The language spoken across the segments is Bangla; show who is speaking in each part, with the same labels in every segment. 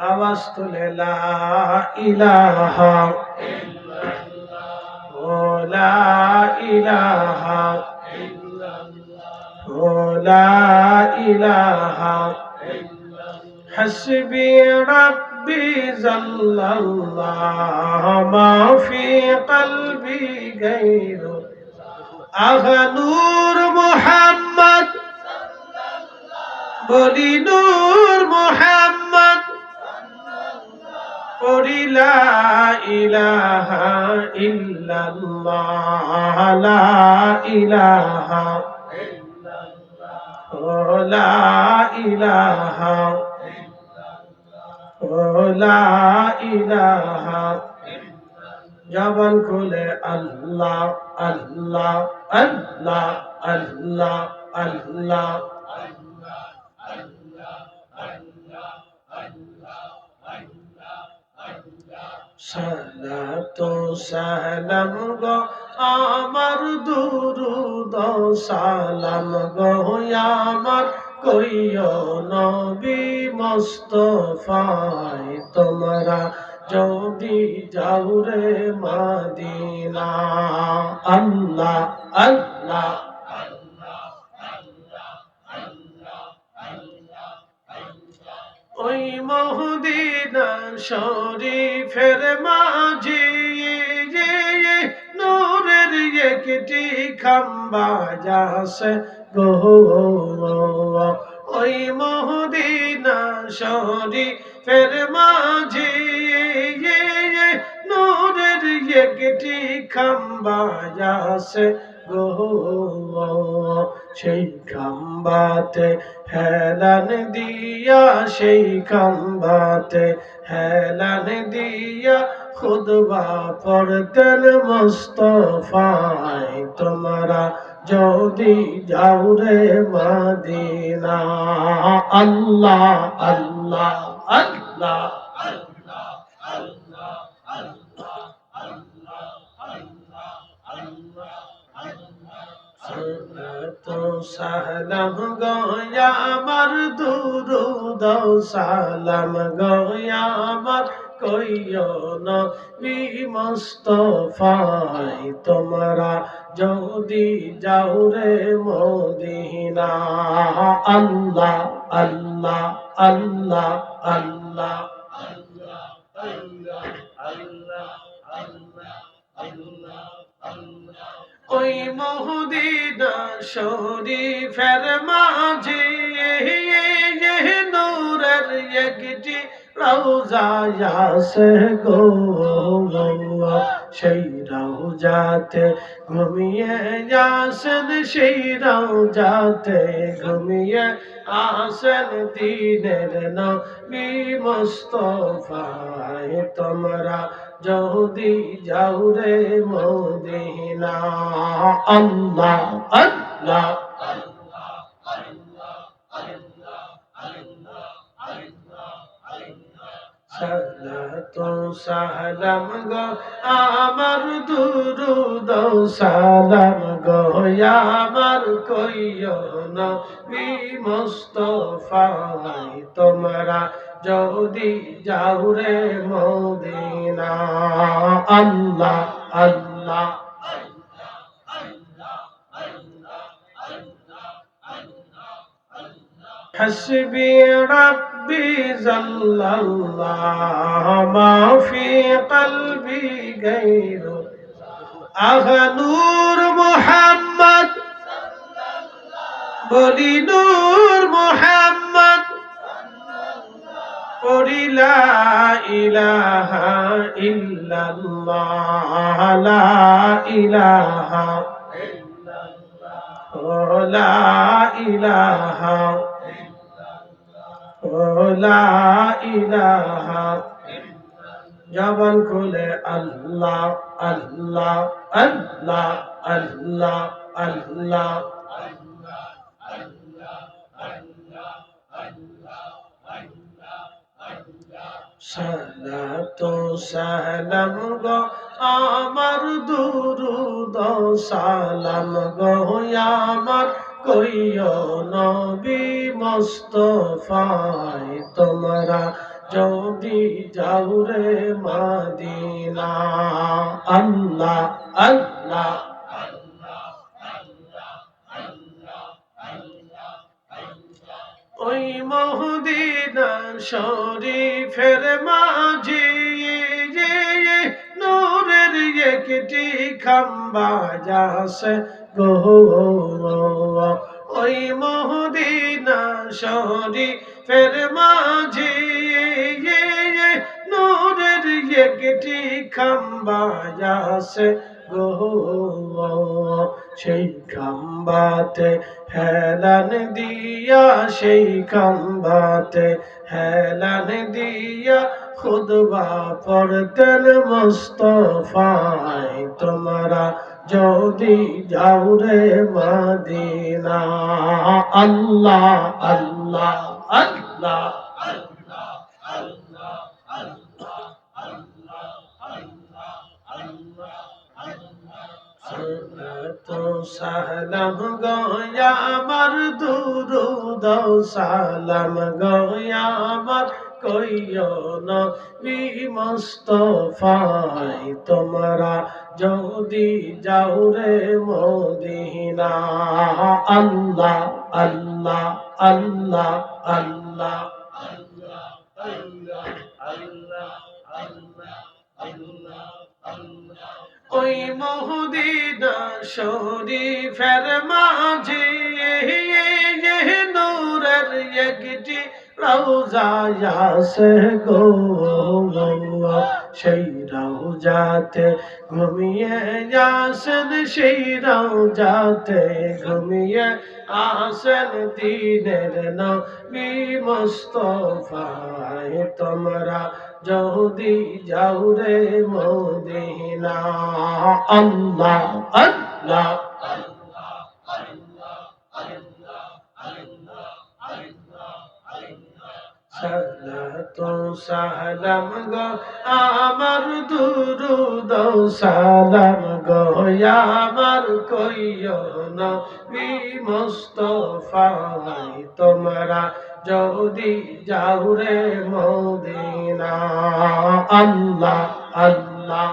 Speaker 1: আওয়াজ তুলে লা ইলাহা ও লা ইলাহা ও লা ইলাহা حسبي ربي جل الله ما في قلبي غيره আহা নূর মোহাম্মদ বলি নূর মোহাম্মদ পড়ি ইলাহা ইল্লাল্লাহ, লা ইলাহা লা ইলাহা লা ইলাহা জবান খুলে আল্লাহ আল্লাহ আল্লাহ আল্লাহ আল্লাহ। সালাতো সালাম গো, আমার দুরুদ সালাম গো আমার কইও নবী মস্তফায় তোমরা যদি যাও রে মাদিনা, আল্লাহ আল্লাহ। ওই মহুদিনা শরীফের মাঝি নূরের একটি খাম্বা যাসে গো ওই মহুদিনা শরীফের মাঝি নূরের একটি খাম্বা যাসে সেই খাম্বাতে হেলান দিয়া, সেই খাম্বাতে হেলান দিয়া, খুদবা পড়তেন মোস্তফায়, তোমরা যদি যাও রে মাদিনা। আল্লাহ আল্লাহ আল্লাহ। সালাম গয়া আমার দুরুদ, সালাম গয়া আমার কইও নবী মুস্তফায় তোমরা যদি যাও রে মদিনা। আল্লাহ আল্লাহ আল্লাহ আল্লাহ। ওই মহুদিনা শরীফের মাঝে নূরের একটি আছে গো সেই রওজাতে ঘুমিয়ে যাসেন সেই রওজাতে ঘুমিয়ে আসেন দিনের নবী মুস্তফায় তোমরা যদি যাও রে মদিনা আল্লাহ আল্লাহ সালাতো সালাম গো আমার দুরুদ সালাম গো আমার কইও নবী মুস্তফায় তোমরা যদি যাও রে মদিনা আল্লাহ আল্লাহ حسبي ربي ربي جل الله ما في قلبي غيره أخ نور محمد بلي نور محمد قولي لا إله إلا الله لا إله إلا الله لا إله লা ইলাহা জবান খুলে, আল্লাহ আল্লাহ আল্লাহ আল্লাহ আল্লাহ, সালাতো সালাম গো, আমার দুরুদ সালাম গো আমার, কইও নবী মুস্তফায়। তোমরা যদি যাও রে মাদিনা। আল্লাহ আল্লাহ ওই মহদিনা শরীফের মাঝে নূরের একটি খাম্বা যাসে গো ওই মহদিনা ফের মাঝে নূরের একটি খাম্বা যাসে গো সেই খাম্বাতে হেলান দিয়া সেই কাম্বাতে হেলান দিয়া খুদবা পড়তেন মুস্তফায়, তোমরা যদি যাও রে মদিনা। আল্লাহ আল্লাহ আল্লাহ। সালাম গয়া আমার দুরুদ সালাম গয়া আমার কইও নবী মুস্তফায়। তোমরা যদি যাও রে মদিনা, আল্লাহ আল্লাহ আল্লাহ আল্লাহ। ওই মহুদিনা শরীফের মাঝে নূরের একটি রওজা আছে গো সেই রওজাতে ঘুমিয়ে আসেন, সেই রওজাতে ঘুমিয়ে আসেন দিনের নবী মুস্তফায়। তোমরা যদি যাও রে মদিনা, আল্লাহ আল্লাহ। সালাতু সালাম গো আমার দুরুদ সালাম গো আমার কইও নবী মুস্তফায় তোমরা যদি যাও রে মদিনা আল্লাহ আল্লাহ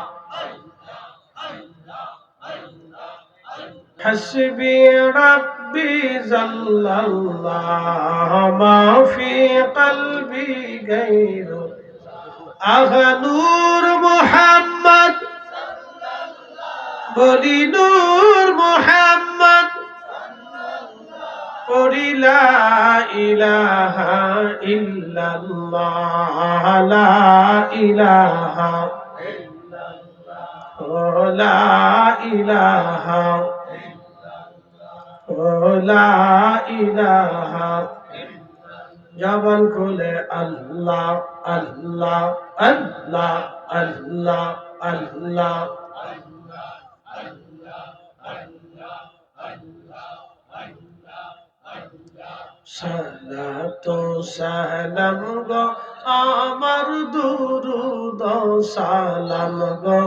Speaker 1: حسبي ربي جل الله ما في قلبي غيره أغا نور محمد بولي نور محمد قولي لا إله إلا الله لا إله إلا الله لا إله لا إله জবান খুলে, আল্লাহ আল্লাহ আল্লাহ আল্লাহ আল্লাহ। সালাতো সালাম গো, আমার দুরুদ সালাম গো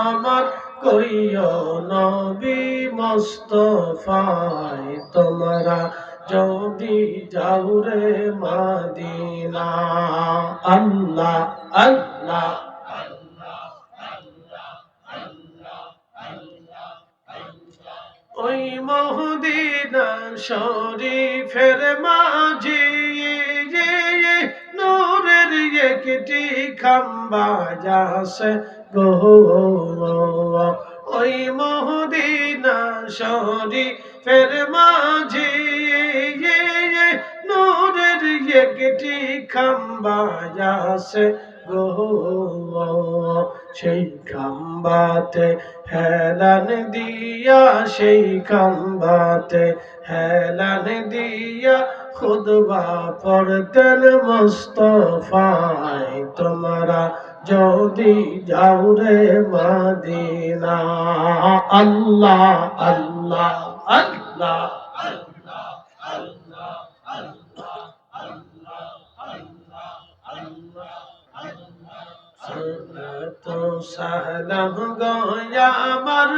Speaker 1: আমার কইও নবী মুস্তফায়, তোমরা যদি যাও রে মাদিনা, আল্লাহ আল্লাহ, ওই মহদিনা শরীফের মাঝে নূরের একটি খাম্বা যাসে গো মহদিনা শরীফের মাঝে নূরের একটি খাম্বা যাসে গো, সেই খাম্বাতে হেলান দিয়া, সেই খাম্বাতে হেলান দিয়া, খুদবা পড়তেন মুস্তফায় তোমরা। যদি যাও রে মদিনা আল্লাহ আল্লাহ আল্লাহ তো সালাম গয়া আমার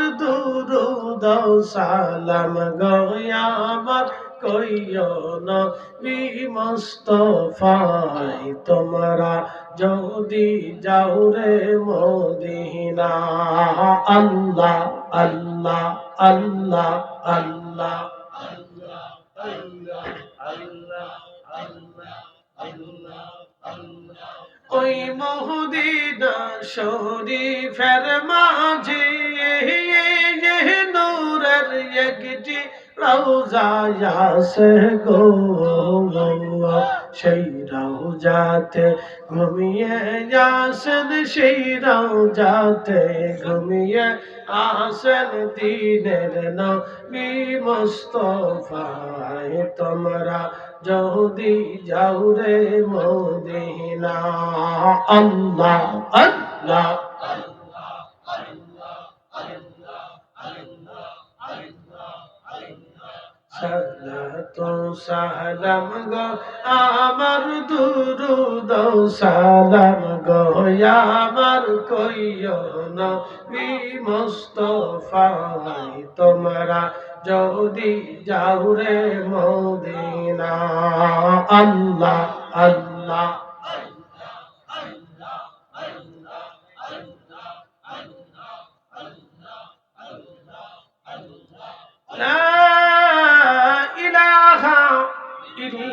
Speaker 1: দুরুদ সালাম গয়া আমার কইও নবী মুস্তফাই, তোমরা যদি যাও রে মদিনা। আল্লাহ আল্লাহ আল্লাহ আল্লাহ আল্লাহ আল্লাহ আল্লাহ আল্লাহ আল্লাহ, ওই মহুদিনা শরীফের মাঝে একটি রওজায় আছে গো সেই রওজাতে ঘুমিয়ে আসেন, সেই রওজাতে ঘুমিয়ে আসেন দিনের নবী তোমরা যদি যাও রে মদিনা, আল্লাহ আল্লাহ। সালাম গো, আমার দুরুদ সালাম গো আমার কইও নবী তোমরা যদি যাও রে মদিনা। আল্লাহ আল্লাহ।